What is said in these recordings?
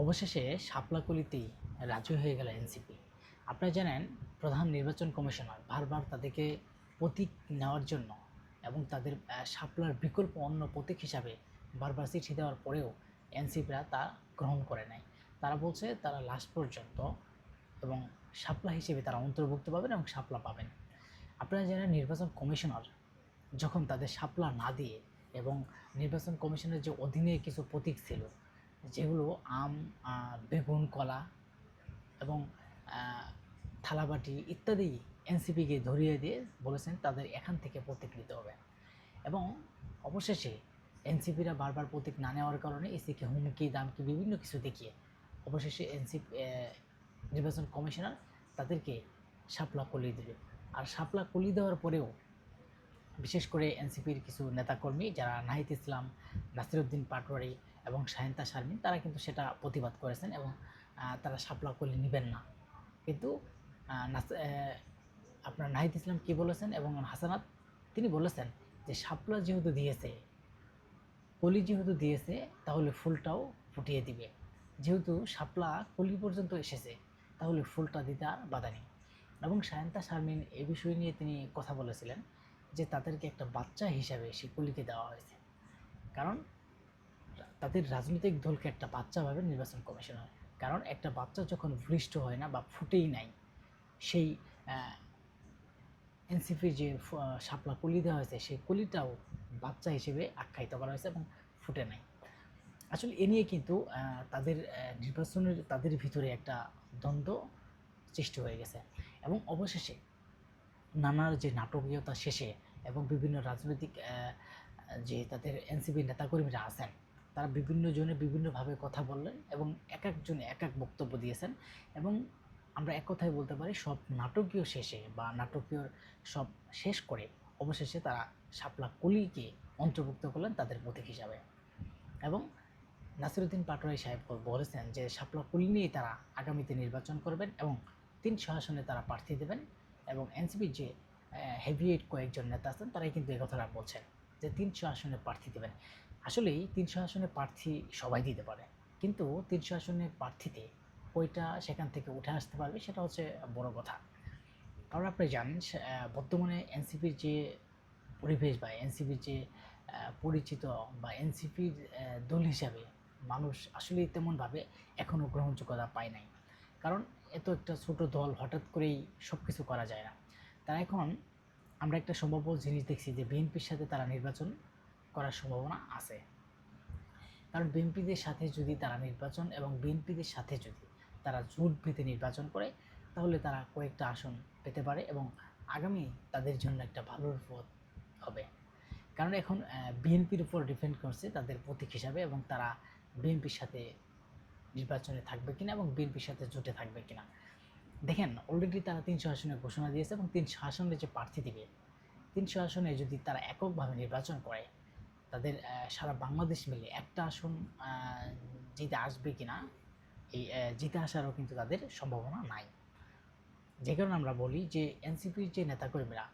অবশেষে শাপলাকলিতেই রাজি হয়ে গেল এনসিপি। আপনারা জানেন প্রধান নির্বাচন কমিশনার বারবার তাদেরকে প্রতীক নেওয়ার জন্য এবং তাদের আহ, শাপলার বিকল্প অন্য প্রতীক হিসাবে বারবার চিঠি দেওয়ার পরেও এনসিপিরা তা গ্রহণ করে নেয় তারা বলছে তারা লাস্ট পর্যন্ত এবং শাপলা হিসেবে তারা অন্তর্ভুক্ত পাবেন এবং শাপলা পাবেন। আপনারা জানেন নির্বাচন কমিশনার যখন তাদের শাপলা না দিয়ে এবং নির্বাচন কমিশনের যে অধীনে কিছু প্রতীক ছিল যেগুলো আম বেগুন, কলা এবং থালাবাটি ইত্যাদি এনসিপিকে ধরিয়ে দিয়ে বলেছেন তাদের এখান থেকে প্রতীক নিতে হবে। এবং অবশেষে এনসিপিরা বারবার প্রতীক না নেওয়ার কারণে এসিকে হুমকি, দামকি বিভিন্ন কিছু দেখিয়ে অবশেষে এনসিপি নির্বাচন কমিশনার তাদেরকে শাপলা কলিয়ে দিল আর শাপলা কলি দেওয়ার পরেও বিশেষ করে এনসিপির কিছু নেতাকর্মী যারা নাহিদ ইসলাম, নাসিরুদ্দিন পাটোয়ারি এবং সায়ন্তা শারমিন, তারা কিন্তু সেটা প্রতিবাদ করেছেন এবং তারা শাপলা কলি নেবেন না। কিন্তু আপনার নাহিদ ইসলাম কি বলেছেন এবং হাসানাত, তিনি বলেছেন যে শাপলা যেহেতু দিয়েছে, কলি যেহেতু দিয়েছে, তাহলে ফুলটাও ফুটিয়ে দিবে। যেহেতু শাপলা কলি পর্যন্ত এসেছে, তাহলে ফুলটা দিতে আর বাধা নেই। এবং সায়ন্তা শারমিন এই বিষয় নিয়ে তিনি কথা বলেছিলেন যে তাদেরকে একটা বাচ্চা হিসাবে সেই কলিকে দেওয়া হয়েছে। কারণ তাদের রাজনৈতিক দলকে একটা বাচ্চা ভাবে নির্বাচন কমিশন হয়। কারণ একটা বাচ্চা যখন ভূমিষ্ঠ হয় না বা ফুটেই নাই, সেই এনসিপির যে শাপলা কলি দেওয়া হয়েছে, সেই কলিটাও বাচ্চা হিসেবে আখ্যায়িত করা হয়েছে এবং ফুটে নাই। আসলে এ নিয়ে কিন্তু তাদের নির্বাচনের, তাদের ভিতরে একটা দ্বন্দ্ব সৃষ্টি হয়ে গেছে। এবং অবশেষে নানার যে নাটকীয়তা শেষে এবং বিভিন্ন রাজনৈতিক যে তাদের এনসিপি নেতাকর্মীরা আছেন তারা বিভিন্ন জনে বিভিন্নভাবে কথা বললেন এবং এক একজনে এক এক বক্তব্য দিয়েছেন এবং আমরা এক কথায় বলতে পারি সব নাটকীয় শেষে বা নাটকীয় সব শেষ করে অবশেষে তারা শাপলা কলিকে অন্তর্ভুক্ত করলেন তাদের প্রতীক হিসাবে। এবং নাসিরুদ্দিন পাটোয়ারি সাহেব বলেছেন যে শাপলা কলি নিয়েই তারা আগামীতে নির্বাচন করবেন এবং তিনশো আসনে তারা প্রার্থী দেবেন এবং এনসিপির যে হেভিয়েট কয়েকজন নেতা আছেন তারাই কিন্তু এই কথাটা বলছেন যে তিনশো আসনে প্রার্থী দেবেন। আসলেই তিনশো আসনে প্রার্থী সবাই দিতে পারে। কিন্তু তিনশো আসনের প্রার্থীতে কয়টা সেখান থেকে উঠে আসতে পারবে সেটা হচ্ছে বড় কথা। কারণ আপনি জানেন বর্তমানে এনসিপির যে পরিবেশ বা এনসিপির যে পরিচিত বা এনসিপির দল হিসাবে মানুষ আসলেই তেমনভাবে এখনও গ্রহণযোগ্যতা পায় নাই। কারণ এত একটা ছোট দল, হঠাৎ করেই সব কিছু করা যায় না। তারা এখন আমরা একটা সম্ভাব্য জিনিস দেখছি যে বিএনপির সাথে তারা নির্বাচন করার সম্ভাবনা আছে। কারণ বিএনপিদের সাথে যদি তারা নির্বাচন এবং বিএনপিদের সাথে যদি তারা জোট বেঁধে নির্বাচন করে, তাহলে তারা কয়েকটা আসন পেতে পারে এবং আগামী তাদের জন্য একটা ভালো পথ হবে। কারণ এখন বিএনপির উপর ডিপেন্ড করছে তাদের প্রতীক হিসাবে এবং তারা বিএনপির সাথে নির্বাচনে থাকবে কিনা এবং বিএনপির সাথে জোটে থাকবে কিনা। দেখেন অলরেডি তারা তিনশো আসনে ঘোষণা দিয়েছে এবং তিনশো আসনে যে প্রার্থী দিবে, তিনশো আসনে যদি তারা এককভাবে নির্বাচন করে তাদের সারা বাংলাদেশ মিলে একটা আসন জিতে আসবে কিনা, এই জিতে আসারও কিন্তু তাদের সম্ভাবনা নাই। যে কারণে আমরা বলি যে এনসিপির যে নেতাকর্মীরা,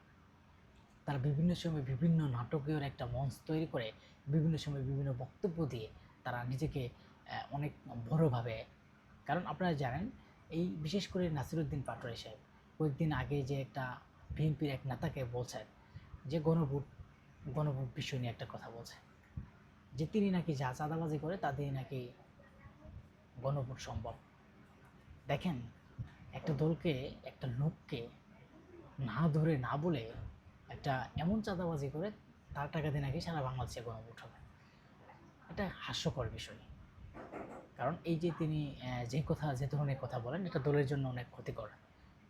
তারা বিভিন্ন সময় বিভিন্ন নাটকীয় একটা মঞ্চ তৈরি করে, বিভিন্ন সময় বিভিন্ন বক্তব্য দিয়ে তারা নিজেকে অনেক বড়োভাবে, কারণ আপনারা জানেন, এই বিশেষ করে নাসিরুদ্দিন পাটোয়ারি সাহেব কয়েকদিন আগে যে একটা বিএনপির এক নেতাকে বলছেন যে গণভোট গণভোট বিষয় নিয়ে একটা কথা বলছে। যে তিনি নাকি যা চাঁদাবাজি করে তা দিয়ে নাকি গণভোট সম্ভব। দেখেন একটা দলকে একটা লোককে না ধরে না বলে একটা এমন চাঁদাবাজি করে তার টাকা দিয়ে নাকি সারা বাংলাদেশে গণভোট হবে। এটা হাস্যকর বিষয়। কারণ এই যে তিনি যে কথা যে ধরনের কথা বলেন এটা দলের জন্য অনেক ক্ষতিকর।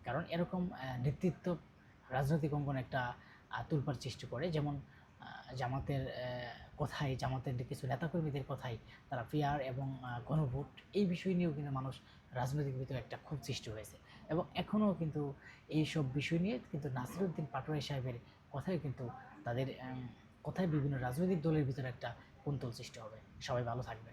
কারণ এরকম নেতৃত্ব রাজনৈতিক অঙ্গনে একটা আহ, তোলপাড় সৃষ্টি করে। যেমন জামাতের কথাই, জামাতের কিছু নেতাকর্মীদের কথাই, তারা পিয়ার এবং গণভোট, এই বিষয় নিয়েও কিন্তু মানুষ রাজনৈতিক ভিতরে একটা খুব সৃষ্টি হয়েছে। এবং এখনও কিন্তু এই সব বিষয় নিয়ে কিন্তু নাসিরুদ্দিন পাটোয়ারি সাহেবের কথাই কিন্তু তাদের কথায় বিভিন্ন রাজনৈতিক দলের ভিতরে একটা কুন্তল সৃষ্টি হবে। সবাই ভালো থাকবে